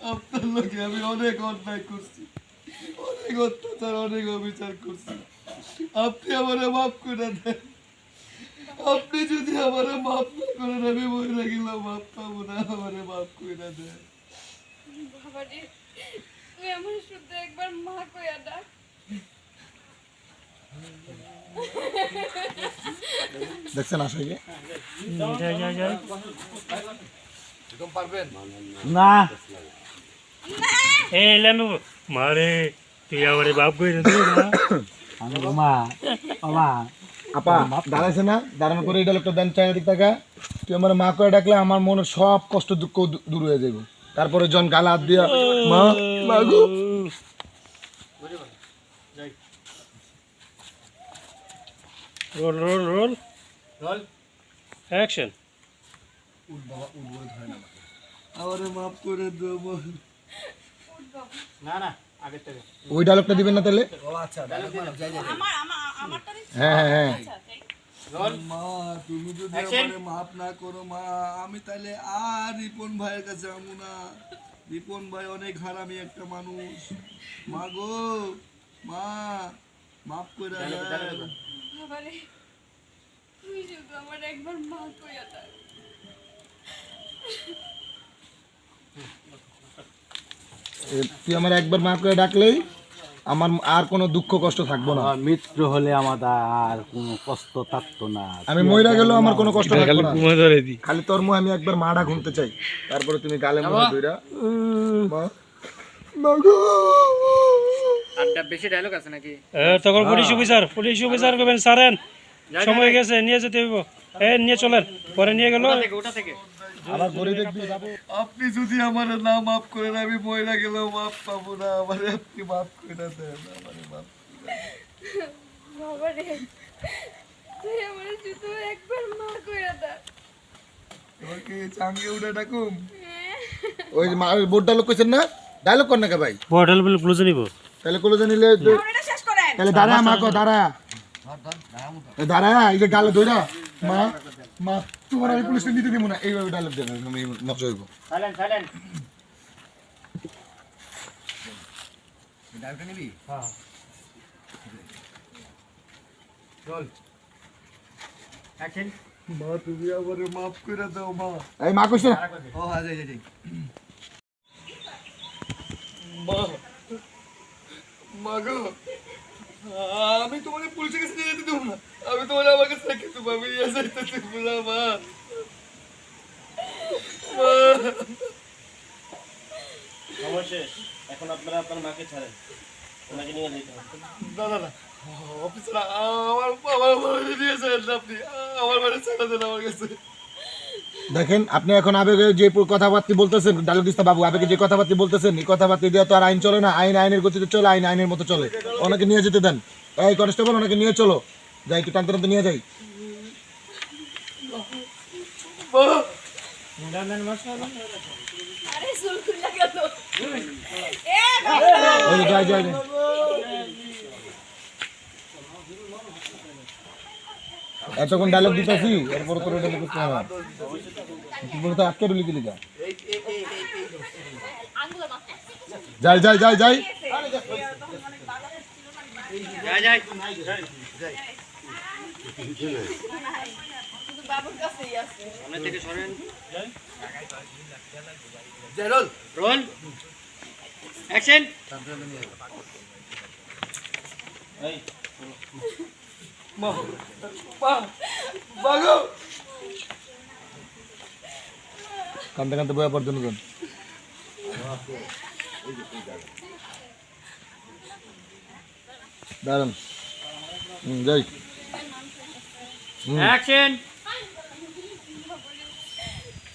আপনার লোকে আমি অনেক অন্যায় করছি। অনেক অত্যাচার অনেক অবিচার করছি। আপনি আমারে মাফ করে দেন। আপনি যদি আমারে মাফ না করেন আমি মরে গেলাম মাফ পাবো না আমারে মাফ করে দেন। বাবা রে তুই আমার শুদ্ধ একবার মা কইয়া ডাক দেখছেন আশাকে যাই যাই যাই। পারবেন? না। তুই আমারে বাপ কই রে আমি মা বাবা আপা দাঁড়াইছে না দাঁড়ানো করে এটা লোকটা দেন চাই টাকা তুই আমার মা করে ডাকলে আমার মনের সব কষ্ট দুঃখ দূর হয়ে যাবে তারপরে জন গালা হাত দিয়া মা মাগো roll roll roll roll action আমারে মাফ করে দেবো ওই ডায়লগটা দিবেন না তাহলে? হ্যাঁ হ্যাঁ হ্যাঁ। আচ্ছা মা তুমি যদি আমারে মাফ না করো মা আমি তাহলে আর রিপন ভাইয়ের কাছে আমু না। রিপন ভাই অনেক হারামি একটা মানুষ। মা গো মা মাফ করে আমার একবার তুই আমার একবার মা করে ডাকলেই আমার আর কোনো দুঃখ কষ্ট থাকব না। মৃত্যু হলে আমাদের আর কোনো কষ্ট থাকতো না। আমি মইরা গেলেও আমার কোনো কষ্ট থাকবে না। খালি তোর মুখে আমি একবার মাডা ঘুমতে চাই। তারপরে তুমি গালে মুখে ধইরা। মা। মাগো তখন পুলিশ অফিসার পুলিশ অফিসার করবেন সারেন। সময় গেছে নিয়ে যেতে হইব। এ নিয়ে চলেন। পরে নিয়ে গেল। আপনি যদি আমার না মাফ করেন আমি মহিলা গেলেও মাফ পাবো না। আমারে আপনি মাফ করে দেন আমারে মাফ ডাকুম ওই যে মা- ওই বোর্ড ডায়লগ কইছেন না? ডায়লগ কর না কে ভাই? হোটেল বিল ক্লোজ নিব। তাহলে কোলো জানিলে তো- এটা তাহলে দাঁড়া মা কো দাঁড়া। দাঁড়া এই যে গালে ধইরা মা মা তোমার আমি পুলিশ দিতে দিব না। এইভাবে ডায়লগ দেন আমি নচ হইব। Silent silent. অ্যাকশন। মা তুমি আমারে মাফ করে দাও মা। এই মা কইছে ও হ্যাঁ যাই যাই যাই। মা মা গো আমি তোমাকে পুলিশের কাছে নিয়ে যেতে দেবো না আমি তোমার আমার কাছে রেখে দেবো আমি নিয়ে মা এখন আপনারা আপনার মাকে ছাড়েন। ওনাকে নিয়ে যেতে হবে। না না না। অফিসার আমার আমার বাড়ি নিয়ে যান আপনি। আমার বাড়ি ছেড়ে দেন আমার কাছে। দেখেন আপনি এখন আবেগে যে কথাবার্তা বলতেছেন ডায়লগিস্তা বাবু আবেগে যে কথাবার্তা বলতেছেন এই কথাবার্তা দিয়ে তো আর আইন চলে না। আইন আইনের গতিতে চলে আইন আইনের মতো চলে। ওনাকে নিয়ে যেতে দেন। এই কনস্টেবল ওনাকে নিয়ে চলো। যাই একটু টানতে টানতে নিয়ে যাই মা আরে সুল খুলে গেল এ ওই যে যাই যাই যাই। এতক্ষণ ডায়লগ দিতেছি, এরপর করে ডায়লগ করতে হবে। তুই বলতে আজকে আঙ্গুল মাথা যাই যাই যাই যাই। যাই যাই। বাবুর কাছেই আছে। সামনে থেকে সরেন। জেরল রোল। অ্যাকশন। মা মা মা কান্দতে কান্দতে বয়া দুজন। দাঁড়ান। হুম, যাই। অ্যাকশন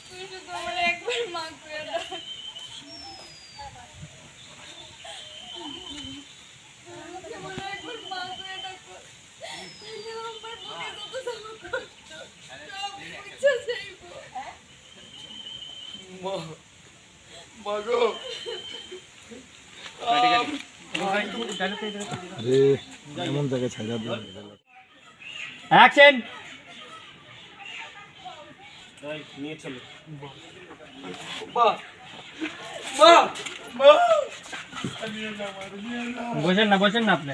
তুই শুধু আমার একবার মা কইয়া ডাক আমাকে মনে হয় একবার মা কইয়া ডাকো তাহলে আমার বুকে যত জামা কষ্ট সব মুছে যাইবো মা মা গো আরে এমন জায়গায় ছাইরা অ্যাকশন নিয়ে চলো বসেন না বসেন না আপনি?